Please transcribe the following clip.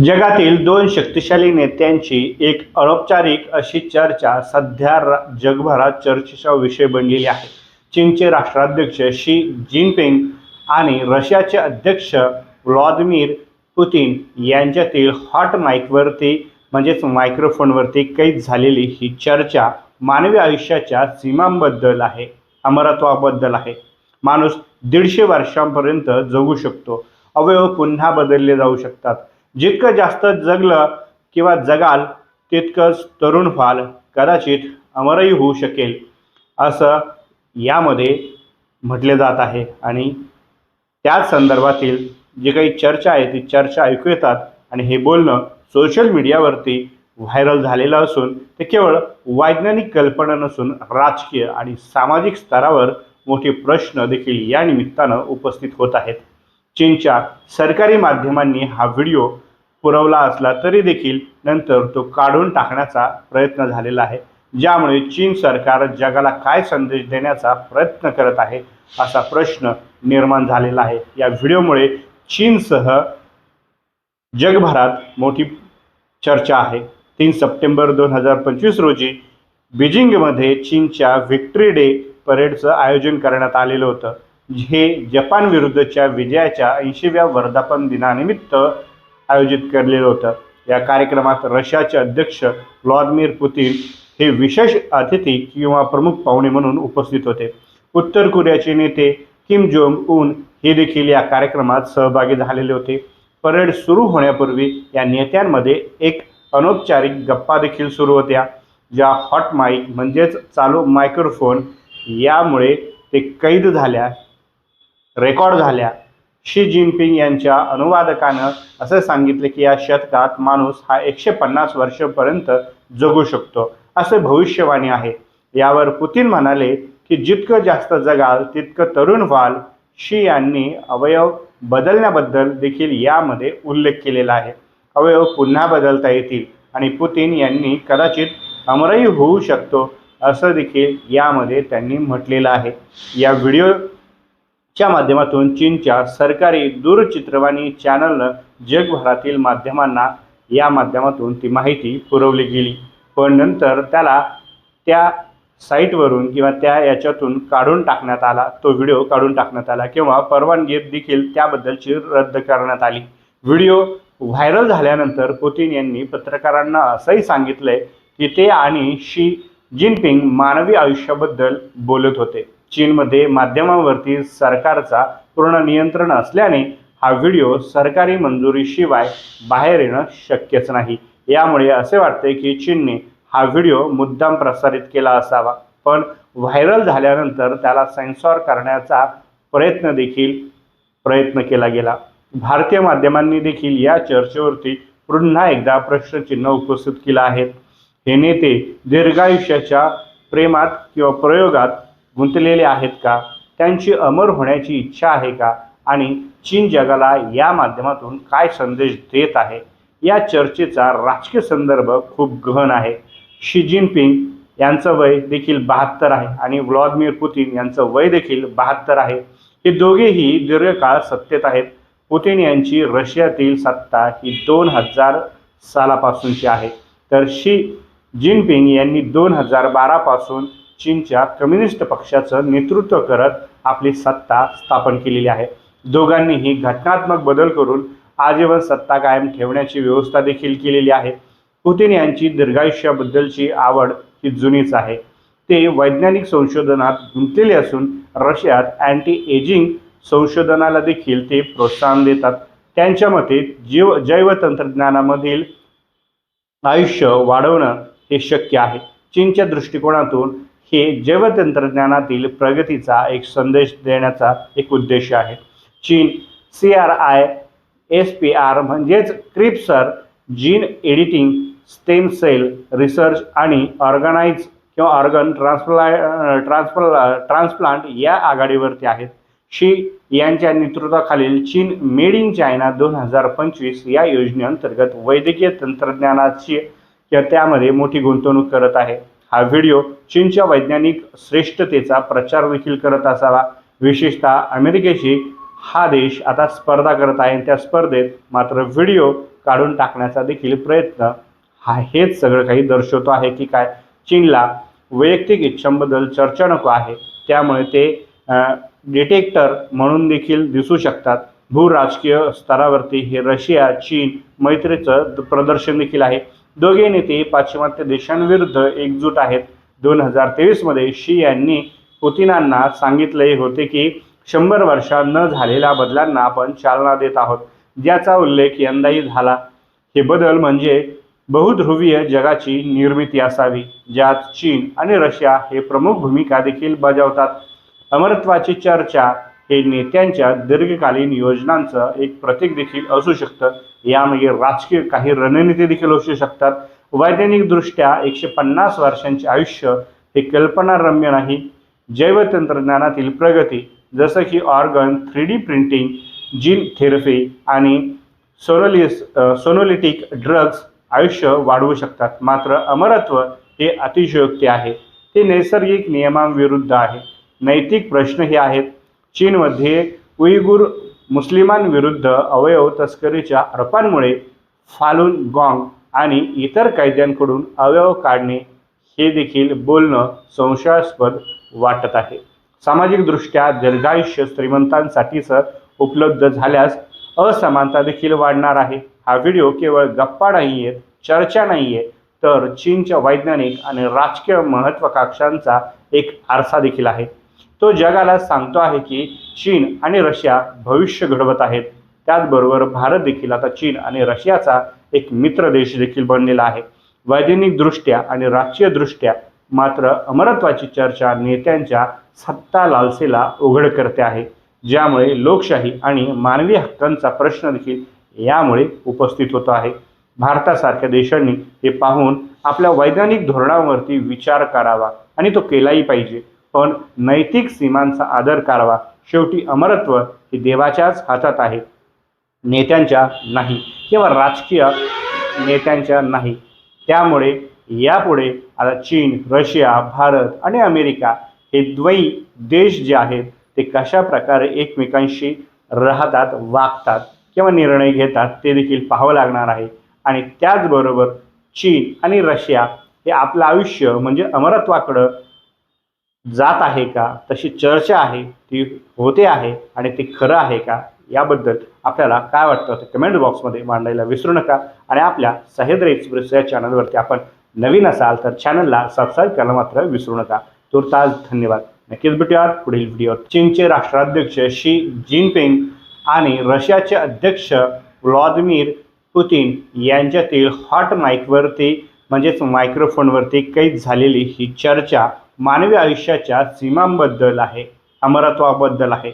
जगातील दोन शक्तिशाली नेत्यांची एक अनौपचारिक अशी चर्चा सध्या रा- जगभरात चर्चेचा विषय बनलेली आहे. चीनचे राष्ट्राध्यक्ष शी जिनपिंग आणि रशियाचे अध्यक्ष व्लादिमीर पुतीन यांच्यातील हॉट माईकवरती म्हणजेच मायक्रोफोनवरती कैद झालेली ही चर्चा मानवी आयुष्याच्या सीमांबद्दल आहे अमरत्वाबद्दल आहे. माणूस दीडशे वर्षांपर्यंत जगू शकतो. अवयव पुन्हा बदलले जाऊ शकतात. जितकं जास्त जगलं किंवा जगाल तितकंच तरुण व्हाल कदाचित अमरही होऊ शकेल असं यामध्ये म्हटले जात आहे. आणि त्याच संदर्भातील जी काही चर्चा आहे ती चर्चा ऐकू येतात. आणि हे बोलणं सोशल मीडियावरती व्हायरल झालेलं असून ते केवळ वैज्ञानिक कल्पना नसून राजकीय आणि सामाजिक स्तरावर मोठे प्रश्न देखील या निमित्तानं उपस्थित होत आहेत. चीनच्या सरकारी माध्यमांनी हा व्हिडिओ पुरवला असला तरी देखील नंतर तो काढून टाकण्याचा प्रयत्न झालेला आहे. ज्यामुळे चीन सरकार जगाला काय संदेश देण्याचा प्रयत्न करत आहे असा प्रश्न निर्माण झालेला आहे. या व्हिडिओमुळे चीनसह जगभरात मोठी चर्चा आहे. तीन सप्टेंबर दोन हजार पंचवीस रोजी बीजिंगमध्ये चीनच्या व्हिक्टरी डे परेडचं आयोजन करण्यात आलेलं होतं. हे जपान विरुद्धच्या विजयाच्या ऐंशीव्या वर्धापन दिनानिमित्त आयोजित केलेलं होतं. या कार्यक्रमात रशियाचे अध्यक्ष व्लादिमीर पुतीन हे विशेष अतिथी किंवा प्रमुख पाहुणे म्हणून उपस्थित होते. उत्तर कोरियाचे नेते किम जोंग उन हे देखील या कार्यक्रमात सहभागी झालेले होते. परेड सुरू होण्यापूर्वी या नेत्यांमध्ये एक अनौपचारिक गप्पा देखील सुरू होत्या ज्या हॉट माईक म्हणजेच चालू मायक्रोफोन यामुळे ते कैद झाल्या रेकॉर्ड झाल्या शी जिनपिंग यांच्या अनुवादकानं असं सांगितलं की या शतकात माणूस हा एकशे पन्नास वर्षापर्यंत जगू शकतो असे भविष्यवाणी आहे. यावर पुतीन म्हणाले की जितकं जास्त जगाल तितकं तरुण व्हाल शी यांनी अवयव बदलण्याबद्दल देखील यामध्ये उल्लेख केलेला आहे. अवयव पुन्हा बदलता येतील आणि पुतीन यांनी कदाचित अमरही होऊ शकतो असं देखील यामध्ये त्यांनी म्हटलेलं आहे. या व्हिडिओ च्या माध्यमातून चीनच्या सरकारी दूरचित्रवाणी चॅनलनं जगभरातील माध्यमांना या माध्यमातून ती माहिती पुरवली गेली. पण नंतर त्याला त्या साईटवरून किंवा त्या याच्यातून काढून टाकण्यात आला तो व्हिडिओ काढून टाकण्यात आला किंवा परवानगी देखील त्याबद्दलची रद्द करण्यात आली. व्हिडिओ व्हायरल झाल्यानंतर पुतीन यांनी पत्रकारांना असंही सांगितलंय की ते आणि शी जिनपिंग मानवी आयुष्याबद्दल बोलत होते. चीनमध्ये माध्यमांवरती सरकारचा पूर्ण नियंत्रण असल्याने हा व्हिडिओ सरकारी मंजुरीशिवाय बाहेर येणं शक्यच नाही. यामुळे असे वाटते की चीनने हा व्हिडिओ मुद्दाम प्रसारित केला असावा. पण व्हायरल झाल्यानंतर त्याला सेन्सॉर करण्याचा प्रयत्न देखील प्रयत्न केला गेला. भारतीय माध्यमांनी देखील या चर्चेवरती पुन्हा एकदा प्रश्नचिन्ह उपस्थित केलं आहे. हे नेते दीर्घायुष्याच्या प्रेमात किंवा प्रयोगात गुंतलेले आहेत का? त्यांची अमर होण्याची इच्छा आहे का? आणि चीन जगाला या माध्यमातून काय संदेश देत आहे? या चर्चेचा राजकीय संदर्भ खूप गहन आहे. शी जिनपिंग यांचं वय देखील बहात्तर आहे आणि व्लादिमीर पुतीन यांचं वय देखील बहात्तर आहे. हे दोघेही दीर्घकाळ सत्तेत आहेत. पुतीन यांची रशियातील सत्ता ही दोन हजार सालापासूनची आहे. तर शी जिनपिंग यांनी दोन हजार बारापासून चीनच्या कम्युनिस्ट पक्षाचं नेतृत्व करत आपली सत्ता स्थापन केलेली आहे. दोघांनीही घटनात्मक बदल करून आजीवन सत्ता कायम ठेवण्याची व्यवस्था देखील केलेली आहे. पुतीन यांची दीर्घायुष्याबद्दलची आवड ही जुनीच आहे. ते वैज्ञानिक संशोधनात गुंतलेले असून रशियात अँटी एजिंग संशोधनाला देखील ते प्रोत्साहन देतात. त्यांच्या मते जीव जैवतंत्रज्ञानामधील आयुष्य वाढवणं हे शक्य आहे. चीनच्या दृष्टिकोनातून हे जैवतंत्रज्ञानातील प्रगतीचा एक संदेश देण्याचा एक उद्देश आहे. चीन C R I S P R म्हणजेच क्रिप्सर gene editing stem cell research आणि ऑर्गनाइज किंवा ऑर्गन ट्रान्सप्ला ट्रान्सप्ला ट्रान्सप्लांट या आघाडीवरती आहेत. शी यांच्या नेतृत्वाखालील चीन मेड इन चायना दोन हजार पंचवीस या योजनेअंतर्गत वैद्यकीय तंत्रज्ञानाची किंवा त्यामध्ये मोठी गुंतवणूक करत आहे. हा व्हिडिओ चीनच्या वैज्ञानिक श्रेष्ठतेचा प्रचार देखील करत असावा. विशेषतः अमेरिकेशी हा देश आता स्पर्धा करत आहे त्या स्पर्धेत मात्र व्हिडिओ काढून टाकण्याचा देखील प्रयत्न हा हेच सगळं काही दर्शवतो आहे की काय? चीनला वैयक्तिक इच्छांबद्दल चर्चा नको आहे. त्यामुळे ते डिटेक्टर म्हणून देखील दिसू शकतात. भूराजकीय स्तरावरती हे रशिया चीन मैत्रीचं प्रदर्शन देखील आहे. दोघे नेते पाश्चिमात्य देशांविरुद्ध एकजूट आहेत. दोन हजार तेवीसमध्ये शी यांनी पुतिनांना सांगितले होते की शंभर वर्षात न झालेल्या बदलांना आपण चालना देत आहोत. ज्याचा उल्लेख यंदाही झाला. हे बदल म्हणजे बहुध्रुवीय जगाची निर्मिती असावी ज्यात चीन आणि रशिया हे प्रमुख भूमिका देखील बजावतात. अमरत्वाची चर्चा हे नेत्यांच्या दीर्घकालीन योजनांचं एक प्रतीक देखील असू शकतं. यामागे म्हणजे राजकीय काही रणनीती देखील असू शकतात. वैज्ञानिकदृष्ट्या एकशे पन्नास वर्षांचे आयुष्य हे कल्पनारम्य नाही. जैवतंत्रज्ञानातील प्रगती जसं की organ three D printing gene therapy आणि सोनोलिस सोनोलिटिक ड्रग्ज आयुष्य वाढवू शकतात. मात्र अमरत्व हे अतिशयोक्ती आहे. ते नैसर्गिक नियमांविरुद्ध आहे. नैतिक प्रश्न हे आहेत. चीनमध्ये उईगुर मुस्लिमांविरुद्ध अवयव तस्करीच्या आरोपांमुळे फालून गॉंग आणि इतर कैद्यांकडून अवयव काढणे हे देखील बोलणं संशयास्पद वाटत आहे. सामाजिकदृष्ट्या दीर्घायुष्य श्रीमंतांसाठीच उपलब्ध झाल्यास असमानता देखील वाढणार आहे. हा व्हिडिओ केवळ गप्पा नाही आहेत चर्चा नाही आहे तर चीनच्या वैज्ञानिक आणि राजकीय महत्त्वाकांक्षांचा एक आरसा देखील आहे. तो जगाला सांगतो आहे की चीन आणि रशिया भविष्य घडवत आहेत. त्याचबरोबर भारत देखील आता चीन आणि रशियाचा एक मित्र देश देखील बनलेला आहे. वैज्ञानिकदृष्ट्या आणि राजकीयदृष्ट्या मात्र अमरत्वाची चर्चा नेत्यांच्या सत्ता लालसेला उघड करते आहे. ज्यामुळे लोकशाही आणि मानवी हक्कांचा प्रश्न देखील यामुळे उपस्थित होतो आहे. भारतासारख्या देशांनी हे पाहून आपल्या वैज्ञानिक धोरणावरती विचार करावा आणि तो केलाही पाहिजे. पण नैतिक सीमांचा आदर करावा शेवटी अमरत्व हे देवाच्याच हातात आहे. नेत्यांच्या नाही किंवा राजकीय नेत्यांच्या नाही. त्यामुळे यापुढे आता चीन रशिया भारत आणि अमेरिका हे द्वै देश जे आहेत ते कशा प्रकारे एकमेकांशी राहतात वागतात किंवा निर्णय घेतात ते देखील पाहावं लागणार आहे. आणि त्याचबरोबर चीन आणि रशिया हे आपलं आयुष्य म्हणजे अमरत्वाकडं जात आहे का? तशी चर्चा आहे ती होते आहे आणि ते खरं आहे का? याबद्दल आपल्याला काय वाटतं ते कमेंट बॉक्समध्ये मांडायला विसरू नका. आणि आपल्या सह्याद्री एक्सप्रेस या चॅनलवरती आपण नवीन असाल तर चॅनलला सबस्क्राईब करायला मात्र विसरू नका. तुर्तास धन्यवाद. नक्कीच भेटूयात पुढील व्हिडिओ चीनचे राष्ट्राध्यक्ष शी जिनपिंग आणि रशियाचे अध्यक्ष व्लादिमीर पुतीन यांच्यातील हॉट माईकवरती म्हणजेच मायक्रोफोनवरती कैद झालेली ही चर्चा मानवी आयुष्याच्या सीमांबद्दल आहे अमरत्वाबद्दल आहे.